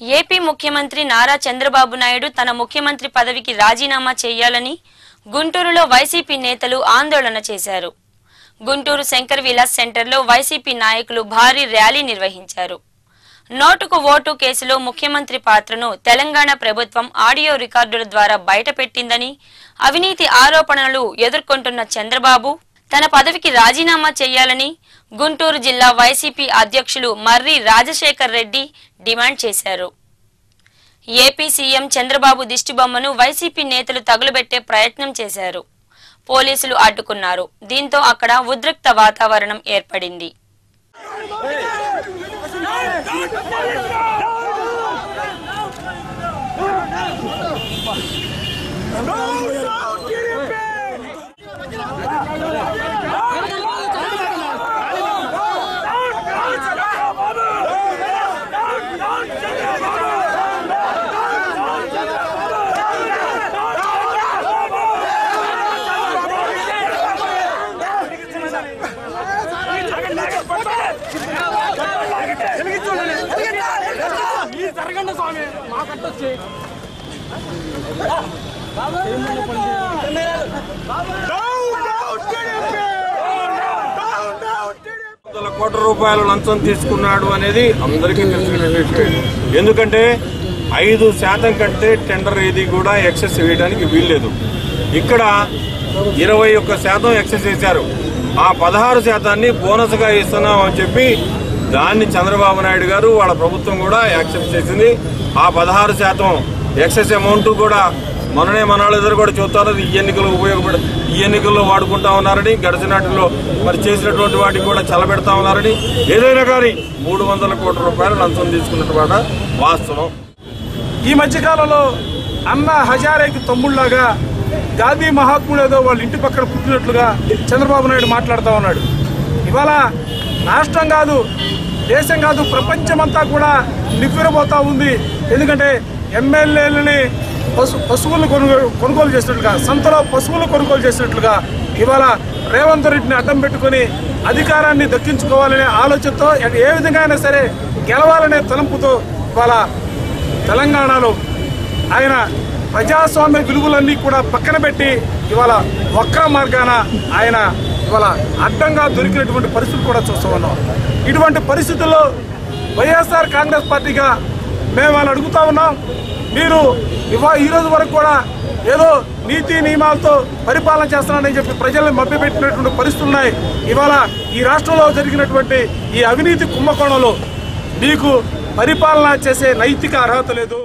AP ముఖ్యమంత్రి నారా చంద్రబాబు నాయుడు తన ముఖ్యమంత్రి పదవికి రాజీనామా చేయాలని గుంటూరులో వైసీపీ నేతలు ఆందోళన చేశారు. గుంటూరు శంకర్ విలాస్ సెంటర్లో వైసీపీ నాయకులు భారీ ర్యాలీ నిర్వహించారు. నోటుకు ఓటు కేసులో ముఖ్యమంత్రి పాత్రను తెలంగాణ ప్రభుత్వం ఆడియో రికార్డుల ద్వారా బయటపెట్టిందని అవినీతి ఆరోపణలు ఎదుర్కొంటున్న చంద్రబాబు తన పదవికి రాజీనామా చేయాలని గుంటూరు జిల్లా వైసీపీ అధ్యక్షులు మర్రి రాజశేఖర్ రెడ్డి డిమాండ్ చేశారు. ఏపీ సీఎం చంద్రబాబు దిష్టిబొమ్మను వైసీపీ నేతలు తగులబెట్టే ప్రయత్నం చేశారు. పోలీసులు అడ్డుకున్నారు. దీంతో అక్కడ ఉద్రిక్త వాతావరణం ఏర్పడింది. స్వామి మాకట్టొచ్చి వందల కోట్ల రూపాయలు లంచం తీసుకున్నాడు అనేది అందరికీ తెలిసిన విషయం ఎందుకంటే ఐదు శాతం కంటే టెండర్ ఏది కూడా ఎక్సెస్ వేయడానికి వీల్లేదు. ఇక్కడ ఇరవై ఒక్క శాతం ఎక్సెస్ చేశారు. ఆ పదహారు శాతాన్ని బోనస్గా ఇస్తున్నాం అని చెప్పి దాన్ని చంద్రబాబు నాయుడు గారు వాళ్ళ ప్రభుత్వం కూడా యాక్సెప్ట్ చేసింది. ఆ పదహారు శాతం ఎక్సెస్ అమౌంట్ కూడా మననే మన వాళ్ళిద్దరు కూడా చూస్తారు. ఈ ఎన్నికలు ఉపయోగపడ ఈ ఎన్నికల్లో వాడుకుంటా ఉన్నారని గడిచినాటిలో మరి చేసినటువంటి వాటికి కూడా చల్లబెడతా ఉన్నారని ఏదైనా కానీ మూడు వందల కోట్ల రూపాయలు లంచం తీసుకున్నటువంటి వాస్తవం. ఈ మధ్యకాలంలో అన్న హజారేకి తమ్ముళ్ళాగా గాంధీ మహాత్ముడు ఏదో వాళ్ళ ఇంటి పక్కన పుట్టినట్లుగా చంద్రబాబు నాయుడు మాట్లాడుతూ ఉన్నాడు. ఇవాళ రాష్ట్రం కాదు దేశం కాదు ప్రపంచమంతా కూడా నివ్వెరబోతా ఉంది. ఎందుకంటే ఎమ్మెల్యేలని పశు పశువులను కొనుగోలు కొనుగోలు చేసినట్లుగా సంతలో పశువులు కొనుగోలు చేసినట్లుగా ఇవాళ రేవంత్ రెడ్డిని అడ్డం పెట్టుకొని అధికారాన్ని దక్కించుకోవాలనే ఆలోచనతో ఏ విధంగా అయినా సరే గెలవాలనే తలంపుతో ఇవాళ తెలంగాణలో ఆయన ప్రజాస్వామ్య విలువలన్నీ కూడా పక్కన పెట్టి ఇవాళ వక్ర మార్గాన ఆయన ఇవాళ అడ్డంగా దొరికినటువంటి పరిస్థితులు కూడా చూస్తూ ఉన్నాం. ఇటువంటి పరిస్థితుల్లో వైఎస్ఆర్ కాంగ్రెస్ పార్టీగా మేము వాళ్ళు అడుగుతా ఉన్నాం. మీరు ఇవా ఈరోజు వరకు కూడా ఏదో నీతి నియమాలతో పరిపాలన చేస్తున్నానని చెప్పి ప్రజల్ని మభ్యపెట్టినటువంటి పరిస్థితులు ఉన్నాయి. ఇవాళ ఈ రాష్ట్రంలో జరిగినటువంటి ఈ అవినీతి కుంభకోణంలో మీకు పరిపాలన చేసే నైతిక అర్హత లేదు.